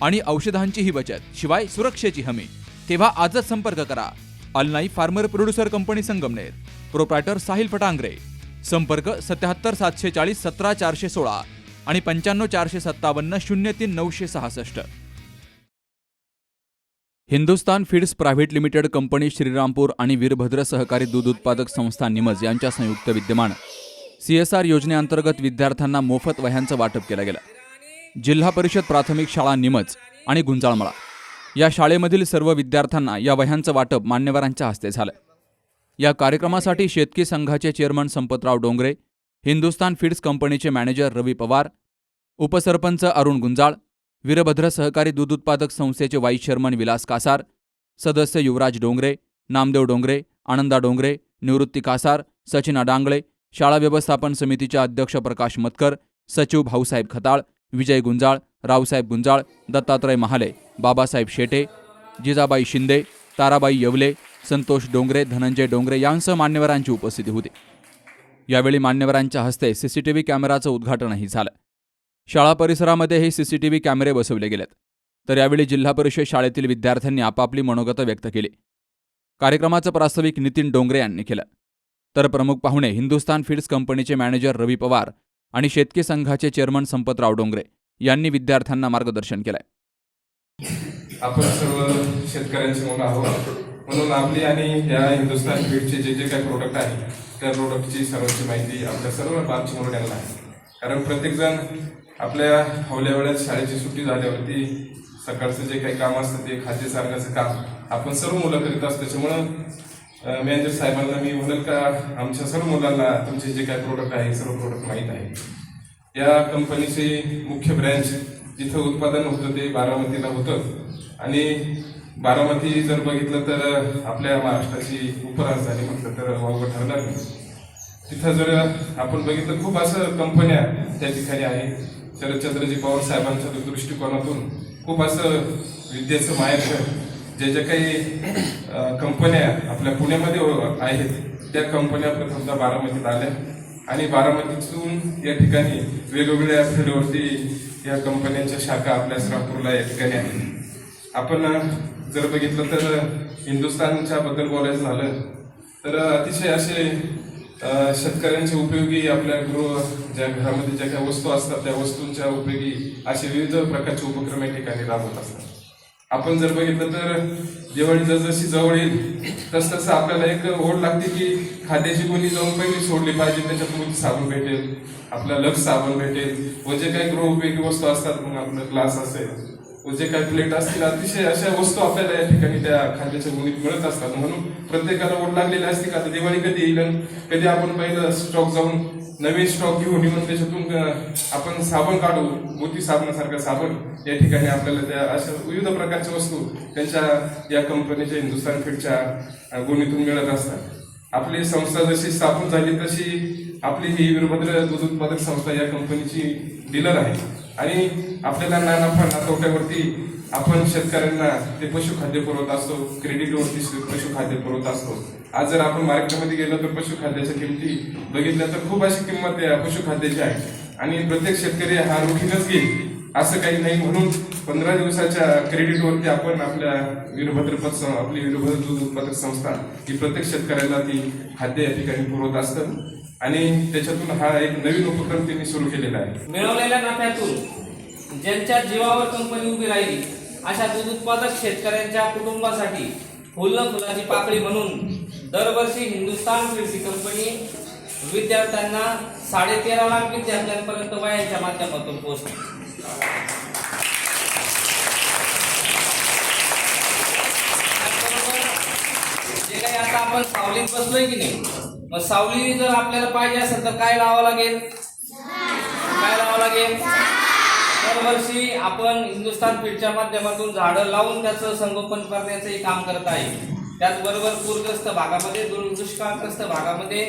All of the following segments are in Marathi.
आणि औषधांचीही बचत शिवाय सुरक्षेची हमी. तेव्हा आजच संपर्क करा. Alnai farmer producer company Sangamner. Proprietor Sahil Phatangare. संपर्क सत्याहत्तर सातशे चाळीस सतरा चारशे सोळा आणि पंच्याण्णव चारशे सत्तावन्न शून्य तीन नऊशे सहासष्ट. Hindustan feeds private limited company Shrirampur आणि वीरभद्र सहकारी दूध उत्पादक संस्था निमज यांच्या संयुक्त विद्यमान. सीएसआर योजनेअंतर्गत विद्यार्थ्यांना मोफत वह्यांचं वाटप केलं गेलं. जिल्हा परिषद प्राथमिक शाळा निमज आणि गुंजाळमळा. या शाळेमधील सर्व विद्यार्थ्यांना या वह्यांचं वाटप मान्यवरांच्या हस्ते झालं. या कार्यक्रमासाठी शेतकी संघाचे चेअरमन संपतराव डोंगरे हिंदुस्तान फीड्स कंपनीचे मॅनेजर रवी पवार उपसरपंच अरुण गुंजाळ वीरभद्र सहकारी दूध उत्पादक संस्थेचे वाईस चेअरमन विलास कासार सदस्य युवराज डोंगरे नामदेव डोंगरे आनंदा डोंगरे निवृत्ती कासार सचिन अडांगळे शाळा व्यवस्थापन समितीचे अध्यक्ष प्रकाश मतकर सचिव भाऊसाहेब खताळ विजय गुंजाळ रावसाहेब गुंजाळ दत्तात्रय महाले बाबासाहेब शेटे जिजाबाई शिंदे ताराबाई येवले संतोष डोंगरे धनंजय डोंगरे यांसह मान्यवरांची उपस्थिती होती. यावेळी मान्यवरांच्या हस्ते सीसीटीव्ही कॅमेराचं उद्घाटनही झालं. शाळा परिसरामध्ये हे सीसीटीव्ही कॅमेरे बसवले गेलेत. तर यावेळी जिल्हा परिषद शाळेतील विद्यार्थ्यांनी आपापली मनोगतं व्यक्त केली. कार्यक्रमाचं प्रास्ताविक नितीन डोंगरे यांनी केलं. तर प्रमुख पाहुणे हिंदुस्तान फीड्स कंपनीचे मॅनेजर रवी पवार आणि शेतकी संघाचे चेअरमन संपतराव डोंगरे यांनी विद्यार्थ्यांना मार्गदर्शन केलंय. आपण सर्व शेतकऱ्यांचे मुलं आहोत म्हणून आपली आणि या हिंदुस्थान फीडचे जे जे काही प्रोडक्ट आहे त्या प्रोडक्टची सर्वांची माहिती आपल्या सर्व बाबची मुलांना आहे. कारण प्रत्येकजण आपल्या हवल्या वेळात शाळेची सुट्टी झाल्यावरती सकाळचं जे काही काम असतं ते खाद्य सारण्याचं काम आपण सर्व मुलं करीत असतो. त्याच्यामुळं मॅनेजर साहेबांना मी म्हणेल का आमच्या सर्व मुलांना तुमचे जे काय प्रोडक्ट आहे सर्व प्रोडक्ट माहीत आहे. या कंपनीचे मुख्य ब्रँच जिथं उत्पादन होतं ते बारामतीला होतं. आणि बारामती जर बघितलं तर आपल्या महाराष्ट्राची उपराजधानी म्हटलं तर वावगं ठरणार नाही. तिथं जर आपण बघितलं खूप असं कंपन्या त्या ठिकाणी आहे. शरदचंद्रजी पवार साहेबांच्या दृष्टिकोनातून खूप असं विद्येचं माहेर जे जे काही कंपन्या आपल्या पुण्यामध्ये आहेत त्या कंपन्या आपल्या समजा बारामतीत आल्या. आणि बारामतीतून या ठिकाणी वेगवेगळ्या फील्डवरती या कंपन्यांच्या शाखा आपल्या श्रापूरला या ठिकाणी आहेत. आपण जर बघितलं तर हिंदुस्थानच्या बद्दल बोलायचं झालं तर अतिशय असे शेतकऱ्यांचे उपयोगी आपल्या गृह ज्या घरामध्ये ज्या काही वस्तू असतात त्या वस्तूंच्या उपयोगी असे विविध प्रकारचे उपक्रम या ठिकाणी राबवत असतात. आपण जर बघितलं तर दिवाळी जसजशी जवळ येईल तस तसं आपल्याला एक ओढ लागते की खाद्याची गुणी जाऊन पहिली सोडली पाहिजे त्याच्यात साबण भेटेल आपला लक्ष साबण भेटेल व जे काही गृह उपयोगी वस्तू असतात मग आपलं ग्लास असेल व जे काही प्लेट असतील अतिशय अशा वस्तू आपल्याला या ठिकाणी त्या खाद्याच्या गुणीत मिळत असतात. म्हणून प्रत्येकाला ओढ लागलेली असते का आता दिवाळी कधी येईल कधी आपण पहिलं स्टॉक जाऊन नवीन स्टॉक घेऊन येऊन त्याच्यातून आपण साबण काढू मोती साबणासारखं साबण या ठिकाणी आपल्याला त्या अशा विविध प्रकारच्या वस्तू त्यांच्या या कंपनीच्या हिंदुस्थान फिटच्या अं, गुणीतून मिळत असतात. आपली संस्था जशी स्थापन झाली तशी आपली ही वीरभद्र दूध उत्पादक संस्था या कंपनीची डीलर आहे. आणि आपल्याला ना नफा ना तोट्यावरती आपण शेतकऱ्यांना ते पशुखाद्य पुरवत असतो क्रेडिटवरती पशुखाद्य पुरवत असतो. आज जर आपण मार्केटमध्ये गेलो तर पशुखाद्याच्या किमती बघितल्या तर खूप अशी किंमत या पशुखाद्याची आहे. आणि प्रत्येक शेतकरी हा रोखीनच घेईल असं काही नाही. म्हणून पंधरा दिवसाच्या क्रेडिटवरती आपण आपल्या वीरभद्र आपली वीरभद्र दूध उत्पादक संस्था ही प्रत्येक शेतकऱ्याला ती खाद्य या ठिकाणी पुरवत असतं. आणि त्याच्यातून हा एक नवीन उपक्रम त्यांनी सुरू केलेला आहे. मिळवलेल्या नफ्यातून ज्यांच्या जीवावर कंपनी उभी राहिली अशा दूध उत्पादक शेतकऱ्यांच्या कुटुंबासाठी फुलं फुलाची पाकळी म्हणून दरवर्षी हिंदुस्थान कृषी कंपनी विद्यार्थ्यांना साडेतेरा लाख विद्यार्थ्यांपर्यंत वयाच्या माध्यमातून पोहोचते जे काही आता आपण सावलीत बसलोय की नाही मग सावली जर आपल्याला पाहिजे असेल तर काय लावावं लागेल? काय लावावं लागेल? दरवर्षी आपण हिंदुस्थान फिटच्या माध्यमातून झाडं लावून त्याचं संगोपन करण्याचंही काम करत आहे. त्याचबरोबर पूरग्रस्त भागामध्ये दुष्काळग्रस्त भागामध्ये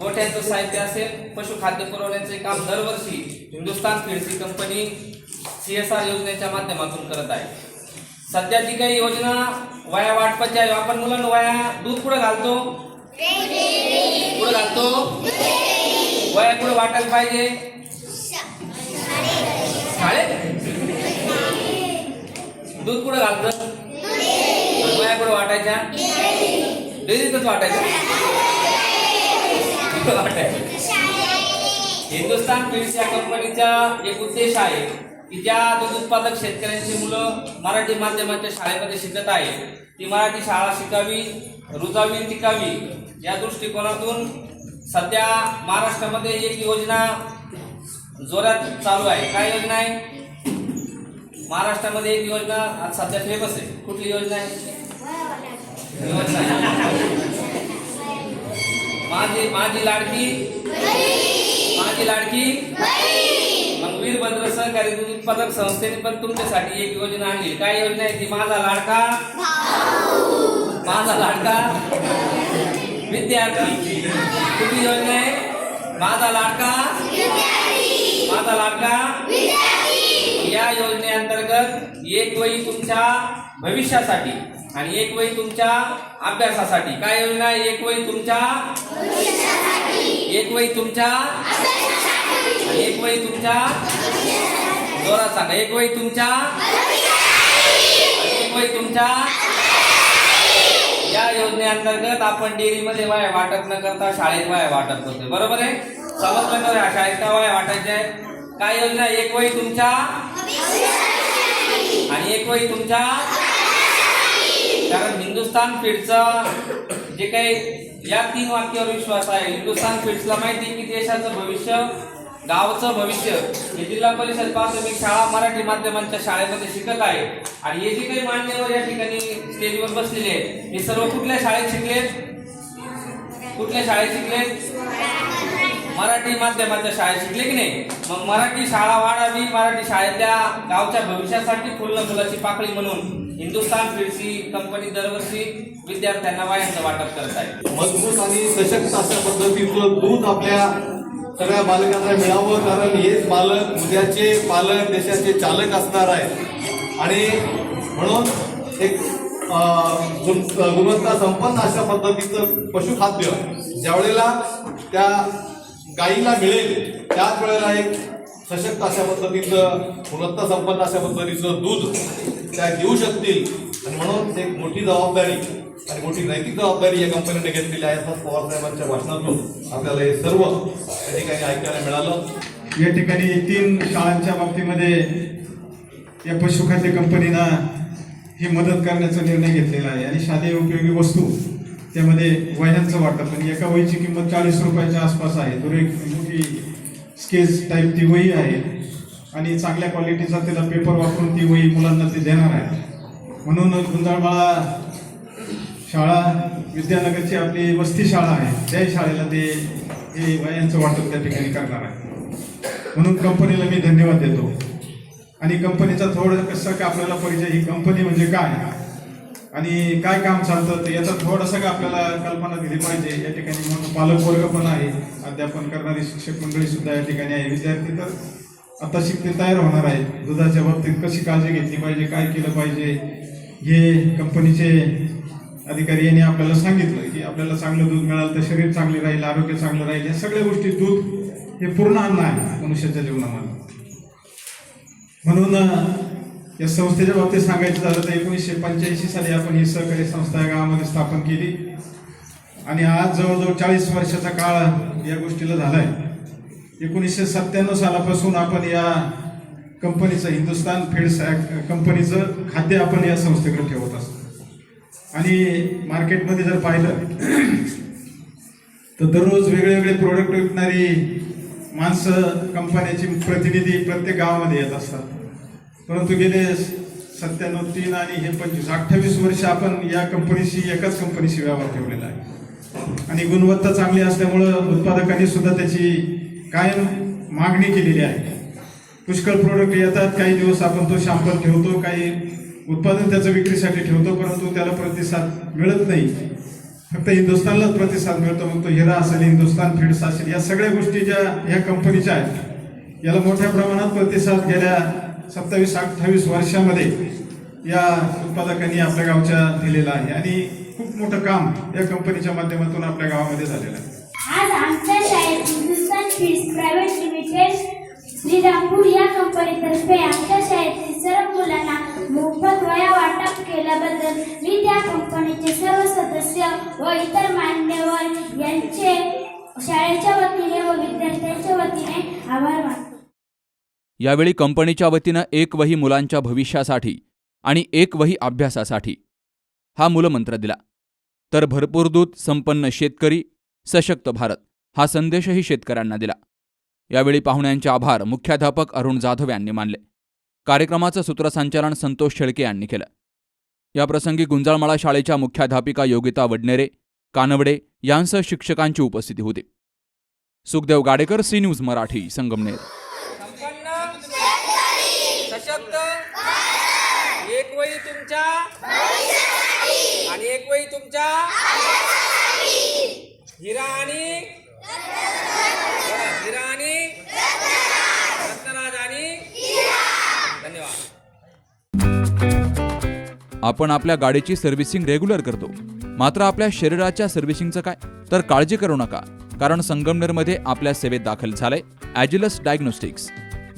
गोठ्याचं साहित्य असेल पशुखाद्य पुरवण्याचे काम दरवर्षी हिंदुस्थान फिरसी कंपनी सी एस आर योजनेच्या माध्यमातून करत आहे. सध्या जी काही योजना वया वाटपाची आहे. आपण मुलांना वया दूध कुठं घालतो? कुठं घालतो? वया कुठं वाटायला पाहिजे? शाळेत? दूध कुठं घालतो? कुठं वाटायच्या? डेअरीतच वाटायच्या वाटायच्या हिंदुस्थान फीड्स या कंपनीचा एक उद्देश आहे की ज्या दूध उत्पादक शेतकऱ्यांची मुलं मराठी माध्यमाच्या शाळेमध्ये शिकत आहे ती मराठी शाळा शिकावी रुजावी टिकावी या दृष्टिकोनातून सध्या महाराष्ट्रामध्ये एक योजना जोरात चालू आहे. काय योजना आहे? महाराष्ट्रामध्ये एक योजना आज सध्या फेमस आहे. कुठली योजना आहे. माझी माझी लाडकी? माझी लाडकी? मग वीरभद्र सहकारी दूध उत्पादक संस्थेने पण तुमच्यासाठी एक योजना आणली. काय योजना आहे ती? माझा लाडका? माझा लाडका? विद्यार्थी. कुठली योजना आहे? माझा लाडका? माझा लाडका? या योजनेअंतर्गत एक वही तुमच्या भविष्यासाठी. आणि एक वही तुमच्या अभ्यासासाठी. काय योजना एक वही तुमच्या एक वही तुमच्या एक वही तुमच्या जोरात सांगा एक वही तुमच्या एक वही तुमच्या या योजनेअंतर्गत आपण डेअरीमध्ये वाया वाटप न करता शाळेत वाया वाटप करतोय. बरोबर आहे? समजलं रे? शाळेत का वाया वाटायचे काय योजना एक वही तुमच्या आणि एक वही तुमच्या कारण हिंदुस्थान फीडचं जे काही या तीन वाक्यावर विश्वास आहे हिंदुस्थान फीड्सला माहिती की देशाचं भविष्य गावचं भविष्य हे जिल्हा परिषद प्राथमिक शाळा मराठी माध्यमांच्या शाळेमध्ये शिकत आहे. आणि हे जे काही मान्यवर या ठिकाणी स्टेजवर बसलेले आहेत हे सर्व कुठल्या शाळेत शिकलेत कुठल्या शाळेत शिकलेत मराठी माध्यमाच्या शाळेत शिकले की नाही? मग मराठी शाळा वाढावी मराठी शाळेतल्या गावच्या भविष्यासाठी फुलं फुलाची पाकळी म्हणून हिंदुस्थान फिरसी कंपनी दरवर्षी विद्यार्थ्यांना वायांचं वाटप करत आहे. मजबूत आणि सशक्त अशा पद्धतीचं दूध आपल्या सगळ्या बालकांना मिळावं कारण हेच बालक उद्याचे पालक देशाचे चालक असणार आहे. आणि म्हणून एक गुण- गुणवत्ता संपन्न अशा पद्धतीचं पशुखाद्य ज्या वेळेला त्या गाईला मिळेल त्याच वेळेला एक सशक्त अशा पद्धतीचं गुणवत्ता संपन्न अशा पद्धतीचं दूध त्या देऊ शकतील. आणि म्हणून एक मोठी जबाबदारी आणि मोठी नैतिक जबाबदारी या कंपनीने घेतलेली आहे. असं पवार साहेबांच्या भाषणातून आपल्याला हे सर्व या ठिकाणी ऐकायला मिळालं. या ठिकाणी तीन शाळांच्या बाबतीमध्ये या पशुखाद्य कंपनीनं ही मदत करण्याचा निर्णय घेतलेला आहे. आणि शालेय उपयोगी वस्तू त्यामध्ये वह्यांचं वाटप. पण एका वहीची किंमत चाळीस रुपयाच्या आसपास आहे. तर एक मोठी स्केच टाईप ती वही आहे. आणि चांगल्या क्वालिटीचा त्याला पेपर वापरून ती वही मुलांना ते देणार आहे म्हणून गुंजाळबाळा शाळा विद्यानगरची आपली वस्ती शाळा आहे. त्या शाळेला ते हे वयांचं वाटप त्या ठिकाणी करणार आहे. म्हणून कंपनीला मी धन्यवाद देतो. आणि कंपनीचा थोडं कसं का आपल्याला परिचय ही कंपनी म्हणजे काय? आणि काय काम चालतं? ते याचा थोडासा का आपल्याला कल्पना दिली पाहिजे? या ठिकाणी म्हणून पालक वर्ग पण आहे अध्यापन करणारी शिक्षक मंडळी सुद्धा या ठिकाणी आहे. विद्यार्थी तर आता शिकते तयार होणार आहे. दुधाच्या बाबतीत कशी काळजी घेतली पाहिजे काय केलं पाहिजे हे कंपनीचे अधिकारी यांनी आपल्याला सांगितलं की आपल्याला चांगलं दूध मिळालं तर शरीर चांगले राहील आरोग्य चांगलं राहील या सगळ्या गोष्टी दूध हे पूर्ण अन्न आहे मनुष्याच्या जीवनामध्ये. म्हणून या संस्थेच्या बाबतीत सांगायचं झालं तर एकोणीसशे पंच्याऐंशी साली आपण ही सहकारी संस्था या गावामध्ये स्थापन केली. आणि आज जवळजवळ चाळीस वर्षाचा काळ या गोष्टीला झाला आहे एकोणीसशे सत्त्याण्णव सालापासून आपण या कंपनीचं हिंदुस्तान फीड्स कंपनीचं खाद्य आपण या संस्थेकडे ठेवत असतो. आणि मार्केटमध्ये जर पाहिलं तर दररोज वेगळे वेगळे प्रोडक्ट विकणारी माणसं कंपन्याची प्रतिनिधी प्रत्येक गावामध्ये येत असतात. परंतु गेले सत्त्याण्णव तीन आणि हे पंचवीस अठ्ठावीस वर्ष आपण या कंपनीशी एकाच कंपनीशी व्यवहार ठेवलेला आहे. आणि गुणवत्ता चांगली असल्यामुळं उत्पादकांनी सुद्धा त्याची कायम मागणी केलेली आहे. पुष्कळ प्रोडक्ट येतात काही दिवस आपण तो शॅम्पल ठेवतो काही उत्पादन त्याचं विक्रीसाठी ठेवतो परंतु त्याला प्रतिसाद मिळत नाही. फक्त हिंदुस्थानलाच प्रतिसाद मिळतो मग तो हिरा असेल हिंदुस्थान फीड्स असेल या सगळ्या गोष्टी ज्या ह्या कंपनीच्या आहेत याला मोठ्या प्रमाणात प्रतिसाद गेल्या सत्तावीस अठ्ठावीस वर्षामध्ये या उत्पादकांनी आपल्या गावच्या दिलेला आहे. आणि खूप मोठं काम या कंपनीच्या माध्यमातून आपल्या गावामध्ये झालेलं आहे. आज आमच्या शाळेत प्रायव्हेट लिमिटेड श्रीरामपूर या कंपनीतर्फे आमच्या शाळेतील सर्व मुलांना मोफत वया वाटप केल्याबद्दल मी त्या कंपनीचे सर्व सदस्य व इतर मान्यवर यांचे शाळेच्या वतीने व विद्यार्थ्यांच्या वतीने आभार मानतो यावेळी कंपनीच्या वतीनं एक वही मुलांच्या भविष्यासाठी आणि एक वही अभ्यासासाठी हा मूलमंत्र दिला. तर भरपूर दूध संपन्न शेतकरी सशक्त भारत. हा संदेशही शेतकऱ्यांना दिला. यावेळी पाहुण्यांचे आभार मुख्याध्यापक अरुण जाधव यांनी मानले. कार्यक्रमाचं सूत्रसंचालन संतोष शेळके यांनी केलं. याप्रसंगी गुंजाळमाळा शाळेच्या मुख्याध्यापिका योगिता वडनेरे कानवडे यांसह शिक्षकांची उपस्थिती होती. Sukhdev Gadekar C news Marathi Sangamner. सशक्त एक वही तुमच्या आणि एक वही तुमच्या हिरा आणि रत्नराज आणि धन्यवाद। आपण आपल्या गाडीची सर्व्हिसिंग रेग्युलर करतो. मात्र आपल्या शरीराच्या सर्व्हिसिंगचं काय? तर काळजी करू नका कारण संगमनेरमध्ये आपल्या सेवेत दाखल झालंय Agilus diagnostics.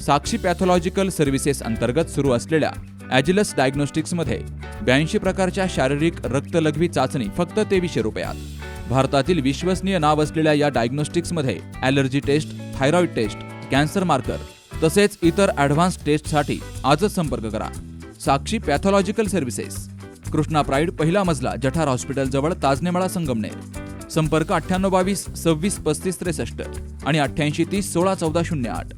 Sakshi pathological services अंतर्गत सुरू असलेल्या ॲजिलस डायग्नोस्टिक्समध्ये ब्याऐंशी प्रकारच्या शारीरिक रक्तलघवी चाचणी फक्त तेवीसशे रुपयात. भारतातील विश्वसनीय नाव असलेल्या या डायग्नोस्टिक्समध्ये allergy test thyroid test cancer marker तसेच इतर ॲडव्हान्स टेस्टसाठी आजच संपर्क करा. Sakshi pathological services. Krishna pride पहिला मजला जठार हॉस्पिटलजवळ ताजनेमाळा संगमनेर. संपर्क अठ्ठ्याण्णव बावीस सव्वीस पस्तीस त्रेसष्ट आणि अठ्ठ्याऐंशी तीस सोळा चौदा शून्य आठ.